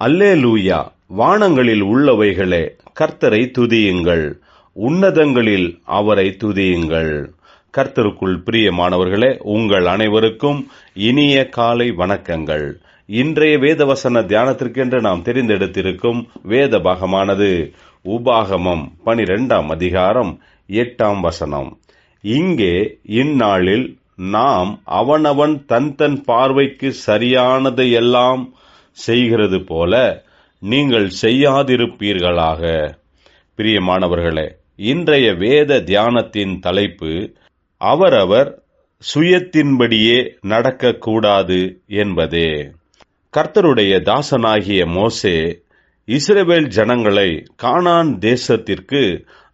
அல்லே லூயா வானங்களில் உள்ளவைகளே கர்த்தரை துதியுங்கள். உன்னதங்களில் அவரை துதியுங்கள். கர்த்தருக்குள் பிரியமானவர்களே உங்கள் அனைவருக்கும் இனிய காலை வணக்கங்கள். இன்றைய வேதவசன தியானத்திற்கென்று நாம் தெரிந்தெடுத்திருக்கும் வேத பாகமானது உபாகமம் பனிரெண்டாம் அதிகாரம் எட்டாம் வசனம். இங்கே இந்நாளில் நாம் அவனவன் தன் தன் பார்வைக்கு சரியானதையெல்லாம் செய்கிறது போல நீங்கள் செய்யாதிருப்பீர்களாக. பிரியமானவர்களே இன்றைய வேத தியானத்தின் தலைப்பு அவரவர் சுயத்தின்படியே நடக்கக்கூடாது என்பதே. கர்த்தருடைய தாசனாகிய மோசே இஸ்ரேவேல் ஜனங்களை கானான் தேசத்திற்கு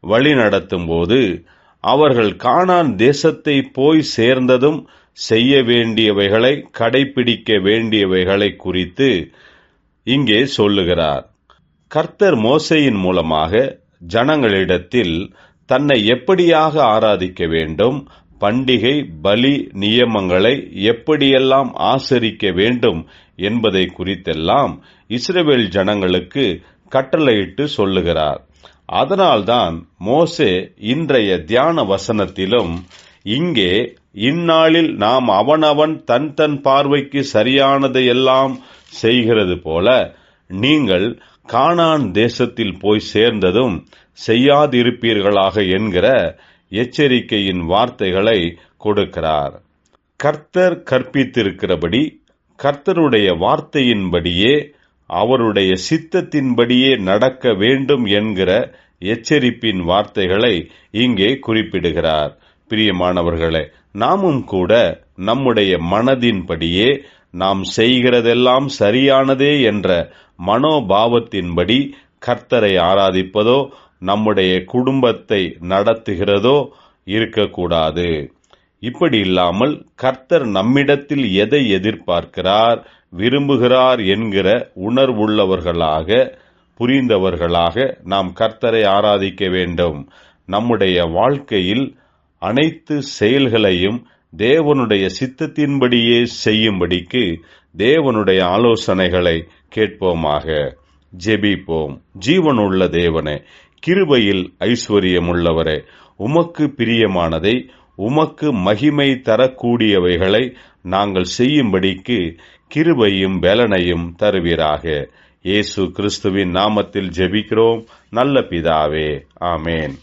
வழிநடத்தும் போது அவர்கள் கானான் தேசத்தை போய் சேர்ந்ததும் செய்ய வேண்டியவைகளை கடைபிடிக்க வேண்டியவைகளை குறித்து இங்கே சொல்லுகிறார். கர்த்தர் மோசையின் மூலமாக ஜனங்களிடத்தில் தன்னை எப்படியாக ஆராதிக்க வேண்டும் பண்டிகை பலி நியமங்களை எப்படியெல்லாம் ஆசரிக்க வேண்டும் என்பதை குறித்தெல்லாம் இஸ்ரேவேல் ஜனங்களுக்கு கட்டளையிட்டு சொல்லுகிறார். அதனால்தான் மோசே இன்றைய தியான வசனத்திலும் இங்கே இந்நாளில் நாம் அவனவன் தன் தன் பார்வைக்கு சரியானதையெல்லாம் செய்கிறது போல நீங்கள் கானான் தேசத்தில் போய் சேர்ந்ததும் செய்யாதிருப்பீர்களாக என்கிற எச்சரிக்கையின் வார்த்தைகளை கொடுக்கிறார். கர்த்தர் கற்பித்திருக்கிறபடி கர்த்தருடைய வார்த்தையின்படியே அவருடைய சித்தத்தின்படியே நடக்க வேண்டும் என்கிற எச்சரிப்பின் வார்த்தைகளை இங்கே குறிப்பிடுகிறார். பிரியமானவர்களே நாமும் கூட நம்முடைய மனதின்படியே நாம் செய்கிறதெல்லாம் சரியானதே என்ற மனோபாவத்தின்படி கர்த்தரை ஆராதிப்பதோ நம்முடைய குடும்பத்தை நடத்துகிறதோ இருக்கக்கூடாது. இப்படி இல்லாமல் கர்த்தர் நம்மிடத்தில் எதை எதிர்பார்க்கிறார் விரும்புகிறார் என்கிற உணர்வுள்ளவர்களாக புரிந்தவர்களாக நாம் கர்த்தரை ஆராதிக்க வேண்டும். நம்முடைய வாழ்க்கையில் அனைத்து செயல்களையும் தேவனுடைய சித்தத்தின்படியே செய்யும்படிக்கு தேவனுடைய ஆலோசனைகளை கேட்போமாக. ஜெபிப்போம். ஜீவனுள்ள தேவனே கிருபையில் ஐஸ்வர்யமுள்ளவரே உமக்கு பிரியமானதை உமக்கு மகிமை தரக்கூடியவைகளை நாங்கள் செய்யும்படிக்கு கிருபையும் பலனையும் தருவீராக. இயேசு கிறிஸ்துவின் நாமத்தில் ஜெபிக்கிறோம். நல்ல பிதாவே. ஆமேன்.